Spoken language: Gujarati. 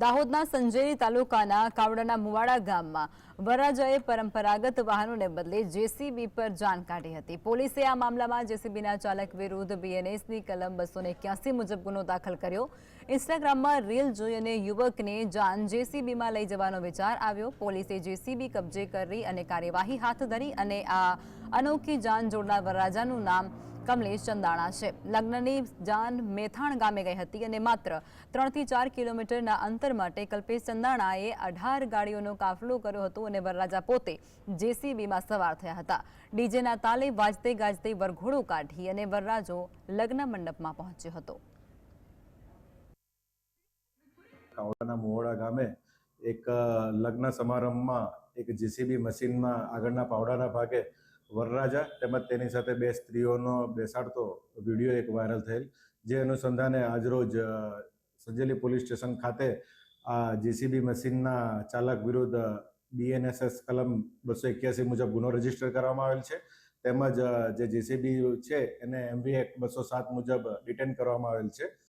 દાહોદના સંજેરી તાલુકાના કાવડાના મુવાડા ગામમાં વરરાજાએ પરંપરાગત વાહનોને બદલે જેસીબી પર જાન કાઢી હતી. પોલીસે આ મામલામાં જેસીબીના ચાલક વિરુદ્ધ બીએનએસની કલમ બસો મુજબ ગુનો દાખલ કર્યો. ઇન્સ્ટાગ્રામમાં રીલ જોઈ અને યુવકને જાન જેસીબીમાં લઈ જવાનો વિચાર આવ્યો. પોલીસે જેસીબી કબજે કરી અને કાર્યવાહી હાથ ધરી અને આ અનોખી જાન જોડનાર વરરાજાનું નામ કમલેશ ચંદાણા છે. લગ્નની જાન મેથાણ ગામે ગઈ હતી અને માત્ર ત્રણથી ચાર કિલોમીટરના અંતર માટે કલ્પેશ ચંદાણાએ અઢાર ગાડીઓનો કાફલો કર્યો હતો અને વરરાજા પોતે જેસીબીમાં સવાર થયા હતા. ડીજેના તાલે વાજતે ગાજતે વરઘોડો કાઢી અને વરરાજો લગ્ન મંડપમાં પહોંચ્યો હતો. કાવડાના મોવડા ગામે એક લગ્ન સમારંભમાં એક જેસીબી મશીનમાં આગળના પાવડાના ભાગે વરરાજા તેમજ તેની સાથે બે સ્ત્રીઓનો બેસાડતો વીડિયો એક વાયરલ થયેલ, જે અનુસંધાને આજરોજ સંજેલી પોલીસ સ્ટેશન ખાતે આ જેસીબી મશીનના ચાલક વિરુદ્ધ બીએનએસએસ કલમ બસો એક્યાસી મુજબ ગુનો રજિસ્ટર કરવામાં આવેલ છે. તેમજ જે જેસીબી છે એને એમવી એક્ટ બસો સાત મુજબ ડિટેન કરવામાં આવેલ છે.